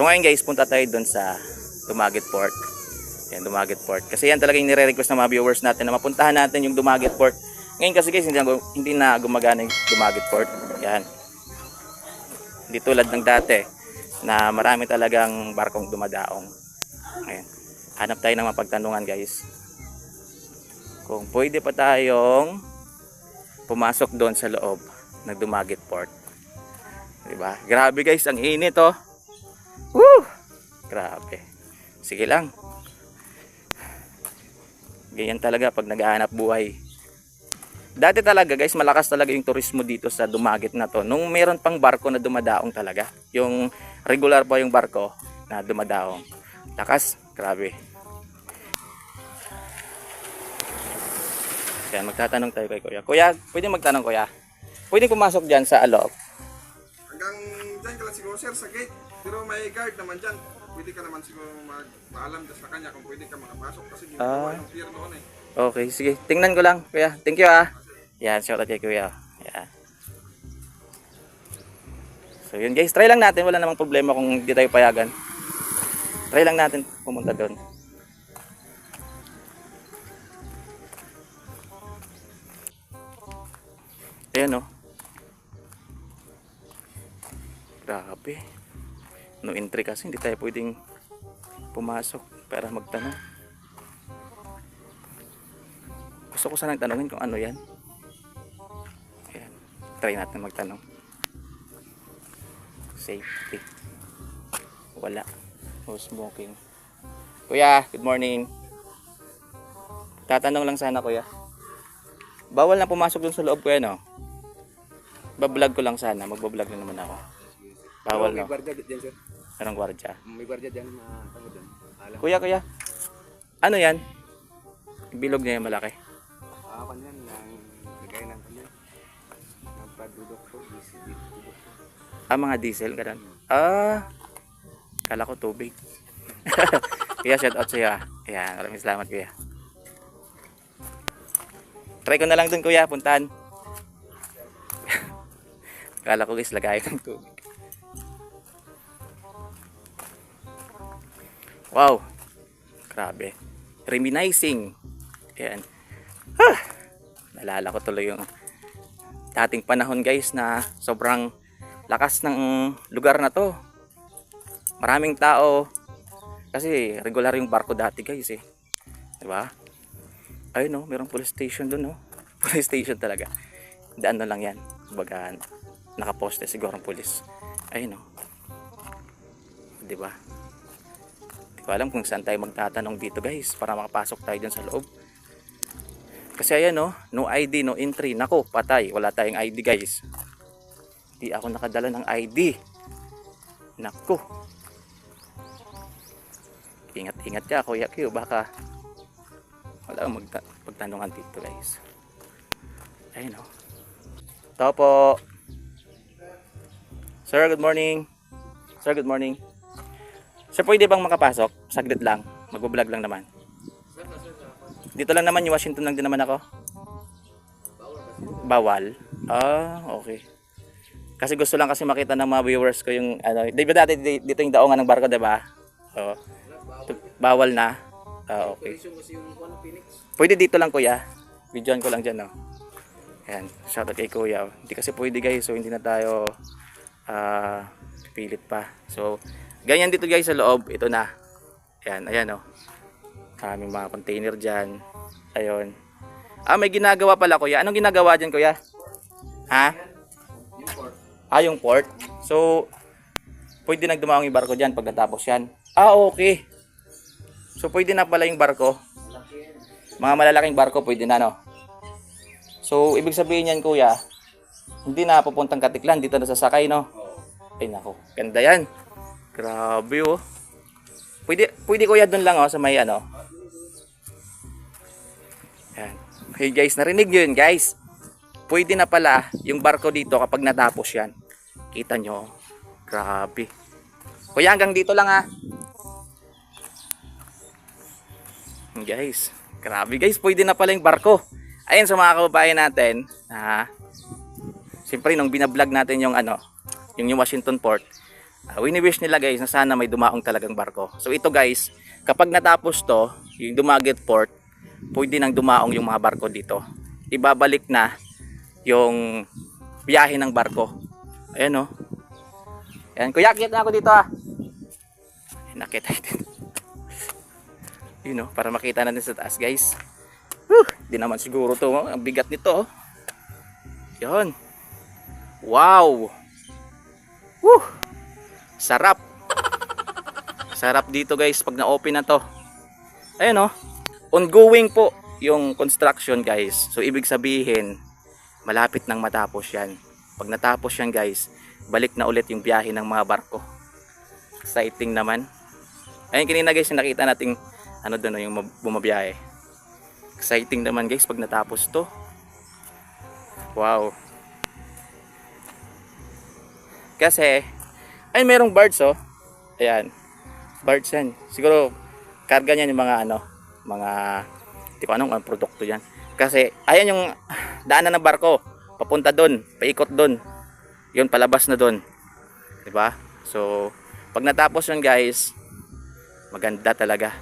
So ngayon guys, punta tayo dun sa Dumaguete Port. Yan, Dumaguete Port. Kasi yan talaga yung nire-request ng mga viewers natin na mapuntahan natin yung Dumaguete Port. Ngayon kasi guys, hindi na, hindi na gumagana yung Dumaguete Port. Yan. Hindi tulad ng dati na marami talagang barkong dumadaong. Ayan. Hanap tayo ng mapagtanungan guys. Kung pwede pa tayong pumasok doon sa loob ng Dumaguete Port. Diba? Grabe guys, ang init oh. Grabe. Sige lang. Ganyan talaga pag naghahanap buhay. Dati talaga guys, malakas talaga yung turismo dito sa Dumaguete na to. Nung meron pang barko na dumadaong talaga. Yung regular pa yung barko na dumadaong. Lakas, grabe. Kaya magtatanong tayo kay Kuya. Kuya, pwede magtanong Kuya? Pwede pumasok dyan sa aloob? Hanggang dyan ka lang siguro sir sa gate. Pero may guard naman dyan. Pwede ka naman siguro mag maalam dyan sa kanya kung pwede ka makapasok kasi ginagawa Ah. yung pier doon eh. Okay, sige. Tingnan ko lang, kuya. Thank you ah. Yan, shout out kay kuya. Yan. So yun guys, try lang natin. Wala namang problema kung hindi tayo payagan. Try lang natin pumunta doon. Ayan oh. Grabe. No entry kasi hindi tayo pwedeng pumasok para magtanong. Gusto ko sanang tanongin kung ano yan. Ayan. Try natin magtanong. Safety. Wala. No smoking. Kuya, good morning. Tatanong lang sana kuya. Bawal na pumasok dun sa loob kuya no? Bablog ko lang sana. Magbablog na naman ako. Bawal May no? gwardiya dyan, sir. Anong gwardya? May gwardiya dyan na tao doon. Alam. Kuya, kuya. Ano yan? Bilog niya yung malaki. Ah, kanyan ng lagay ng kanyan. Ng padudok dudok ko. Ah, mga diesel, ganun. Ah, kala ko tubig. Kuya, shout out sa'yo ah. Ayan, maraming salamat kuya. Try ko na lang dun kuya, puntahan. kala ko guys, lagay ng tubig. Wow. Grabe. Reminiscing. Ayan. Ah, nalala ko tuloy yung dating panahon guys na sobrang lakas ng lugar na to. Maraming tao. Kasi regular yung barko dati guys eh. 'Di ba? Ayun no, mayroong police station doon no. Police station talaga. Daan na lang yan. Kumbaga nakaposte siguro ang police. Ayun no. 'Di ba? Hindi ko alam kung saan tayo magtatanong dito guys para makapasok tayo dyan sa loob. Kasi ayan no, no ID, no entry. Nako, patay. Wala tayong ID guys. Di ako nakadala ng ID. Nako. Ingat-ingat ka, Kuya Q. Baka wala akong pagtanungan dito guys. Ayun o. Tao po. Sir, good morning. Sir, good morning. Sir, pwede bang makapasok? Saglit lang. Magbablog lang naman. Dito lang naman yung Washington lang din naman ako. Bawal. Ah, okay. Kasi gusto lang kasi makita ng mga viewers ko yung ano, di ba dati di- dito yung daongan ng barko, 'di ba? Oo. Bawal na. Ah, okay. Pwede dito lang kuya. Videoan ko lang diyan, no. Ayan, shout out kay kuya. Hindi kasi pwede guys, so hindi na tayo ah pilit pa. So, ganyan dito guys sa loob. Ito na. Ayan, ayan oh. Kaming mga container dyan. Ayun. Ah, may ginagawa pala kuya. Anong ginagawa dyan kuya? Ha? Ah, yung port. So, pwede nang dumawang yung barko dyan pagkatapos yan. Ah, okay. So, pwede na pala yung barko. Mga malalaking barko, pwede na, no? So, ibig sabihin yan, kuya, hindi na pupuntang Katiklan, dito na sasakay, no? Ay, nako. Ganda yan. Grabe, oh. Pwede, pwede kuya doon lang, oh, sa may, ano. Yan. Okay, guys, narinig nyo yun, guys pwede na pala yung barko dito kapag natapos yan. Kita nyo. Grabe. Kuya, hanggang dito lang ha. Guys, grabe guys, pwede na pala yung barko. Ayun sa mga kababayan natin, ha. Siyempre nung binablog natin yung ano, yung New Washington Port, Uh, wini-wish nila guys na sana may dumaong talagang barko. So ito guys, kapag natapos to, yung Dumaguete Port, pwede nang dumaong yung mga barko dito. Ibabalik na yung biyahe ng barko. Ayan oh. Ayan, kuya, akit na ako dito ah. Nakita natin. Yun oh, para makita natin sa taas guys. Whew, di naman siguro to, oh. ang bigat nito oh. Yun. Wow. Woo. Sarap. Sarap dito guys pag na-open na to. Ayan oh. Ongoing po yung construction guys. So ibig sabihin, malapit nang matapos yan. Pag natapos yan guys, balik na ulit yung biyahe ng mga barko. Exciting naman. Ayun kanina guys, yung nakita nating ano doon oh, yung mab- bumabiyahe. Exciting naman guys pag natapos to. Wow. Kasi, ay merong birds oh. Ayan. Birds yan. Siguro, karga niyan yung mga ano, mga, hindi ko anong, anong produkto yan. Kasi, ayan yung daanan ng barko. Papunta doon, paikot doon. Yun, palabas na doon. 'Di ba? So, pag natapos yun guys, maganda talaga.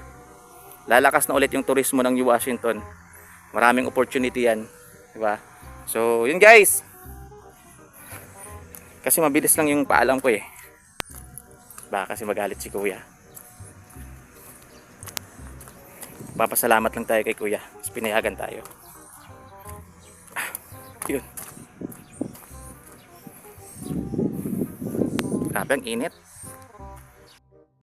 Lalakas na ulit yung turismo ng New Washington. Maraming opportunity yan. 'Di ba? So, yun guys. Kasi mabilis lang yung paalam ko eh. Baka kasi magalit si kuya. Papasalamat lang tayo kay kuya. Mas pinayagan tayo. Ah, Yun. Grabe ang init.